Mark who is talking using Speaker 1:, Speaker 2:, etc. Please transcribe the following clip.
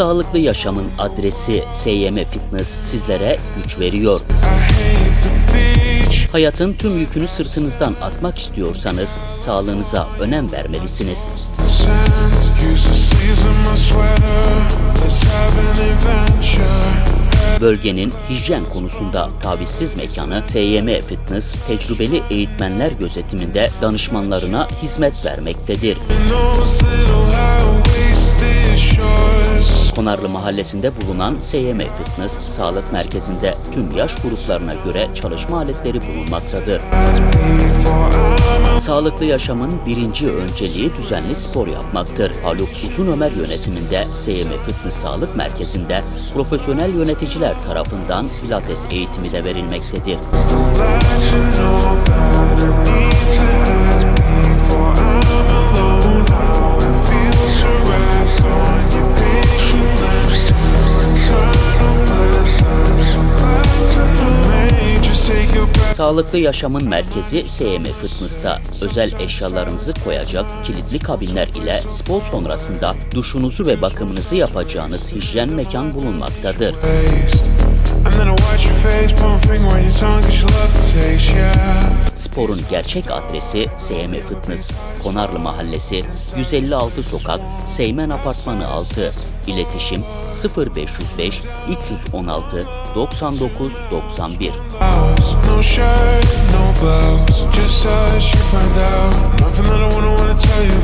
Speaker 1: Sağlıklı yaşamın adresi SYM Fitness sizlere güç veriyor. Hayatın tüm yükünü sırtınızdan atmak istiyorsanız sağlığınıza önem vermelisiniz. Bölgenin hijyen konusunda tavizsiz mekanı SYM Fitness tecrübeli eğitmenler gözetiminde danışmanlarına hizmet vermektedir. Konarlı Mahallesi'nde bulunan SYM Fitness Sağlık Merkezi'nde tüm yaş gruplarına göre çalışma aletleri bulunmaktadır. Sağlıklı yaşamın birinci önceliği düzenli spor yapmaktır. Haluk Uzun Ömer yönetiminde SYM Fitness Sağlık Merkezi'nde profesyonel yöneticiler tarafından pilates eğitimi de verilmektedir. Sağlıklı Yaşamın merkezi SYM Fitness'ta özel eşyalarınızı koyacak kilitli kabinler ile spor sonrasında duşunuzu ve bakımınızı yapacağınız hijyen mekan bulunmaktadır.
Speaker 2: Face.
Speaker 1: Sporun gerçek adresi SYM Fitness, Konarlı Mahallesi, 156 Sokak, Seymen Apartmanı 6. İletişim 0505 316 99 91.
Speaker 2: No shirt, no blouse, just us, you find out. Nothing that I wanna wanna tell you about.